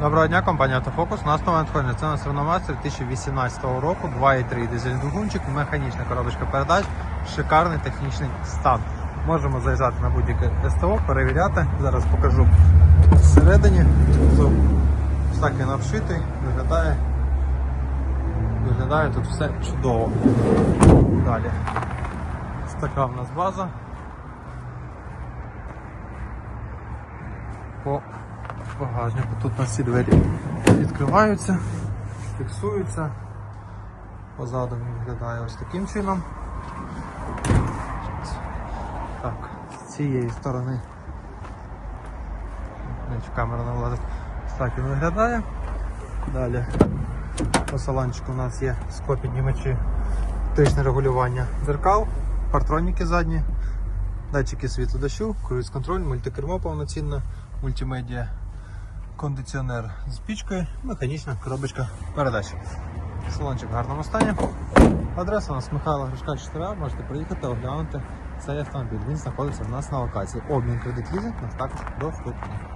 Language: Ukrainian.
Доброго дня, компанія Автофокус. У нас надходження. Це у нас Renault 2018 року, 2,3 дизельний двигунчик, механічна коробочка передач, шикарний технічний стан. Можемо заїжджати на будь-яке СТО, перевіряти. Зараз покажу всередині. Ось так він обшитий, виглядає. Виглядає тут все чудово. Далі. Ось така в нас база. По багажнику. Тут у нас всі двері відкриваються, фіксуються. Позаду він виглядає ось таким чином. Так, з цієї сторони. Камера не влазить. Так він виглядає. Далі по салончику у нас є склопіднімачі, тичне регулювання дзеркал, партроніки задні, датчики світлу дощу, круїз контроль, мультикермо повноцінне, мультимедіа, кондиціонер з пічкою, механічна коробочка передач. Салончик в гарному стані. Адреса у нас Михайло Гришка 4А, можете приїхати, оглянути цей автомобіль. Він знаходиться у нас на локації. Обмін кредит лізинг у нас також доступний.